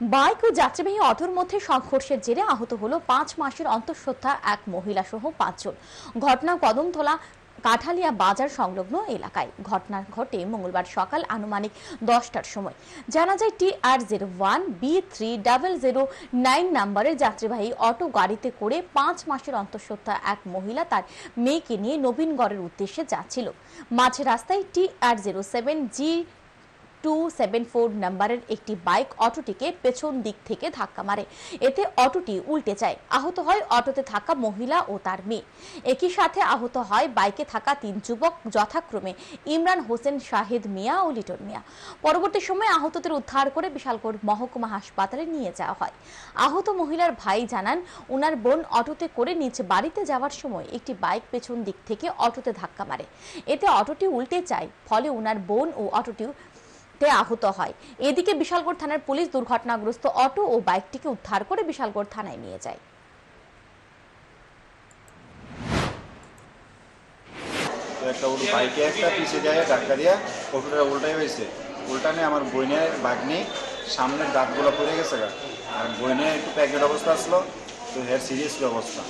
Bike ও যাত্রীবাহী অটোর মধ্যে সংঘর্ষের জেরে আহত হলো পাঁচ মাসের অন্তঃসত্ত্বা এক মহিলা সহ পাঁচজন। ঘটনা কদমতলা কাঠালিয়া বাজার সংলগ্ন এলাকায়। ঘটনা ঘটে মঙ্গলবার সকাল আনুমানিক দশটার সময়। জানা যায় T R zero one, B three double zero nine নাম্বারের যাত্রীবাহী অটো গাড়িতে করে পাঁচ মাসের অন্তঃসত্ত্বা এক মহিলা তার মেয়েকে নিয়ে নবীনগড়ের উদ্দেশ্যে যাচ্ছিল। মাঝে রাস্তায় T R zero seven, G two seven four নাম্বারের একটি বাইক অটোটিকে পেছন দিক থেকে ধাক্কা মারে। এতে অটোটি উল্টে যায়। আহত হয় অটোতে থাকা মহিলা ও তার মেয়ে। একই সাথে আহত হয় বাইকে থাকা তিন যুবক যথাক্রমে ইমরান হোসেন, শাহিদ মিয়া ও লিটন মিয়া। পরবর্তী সময়ে আহতদের উদ্ধার করে বিশালগড় মহকুমা হাসপাতালে নিয়ে যাওয়া হয়। আহত মহিলার ভাই জানান ওনার বোন অটোতে করে নিচে বাড়িতে যাওয়ার সময় একটি বাইক পেছন দিক থেকে অটোতে ধাক্কা মারে। এতে অটোটি উল্টে যায়। ফলে ওনার বোন ও অটোটি তে আহত হয়। এদিকে বিশালগড় থানার পুলিশ দুর্ঘটনাগ্রস্ত অটো ও বাইকটিকে উদ্ধার করে বিশালগড় থানায় নিয়ে যায়। একটা উল্টো বাইকে, একটা পিছিয়ে যায় হয়েছে। উল্টানে আমার বইনের বাগনি, সামনের দাঁতগুলো পড়ে গেছে আর বইনে একটু প্যাকেট অবস্থা আসলো তো হেয়ার সিরিয়াসলি অবস্থা।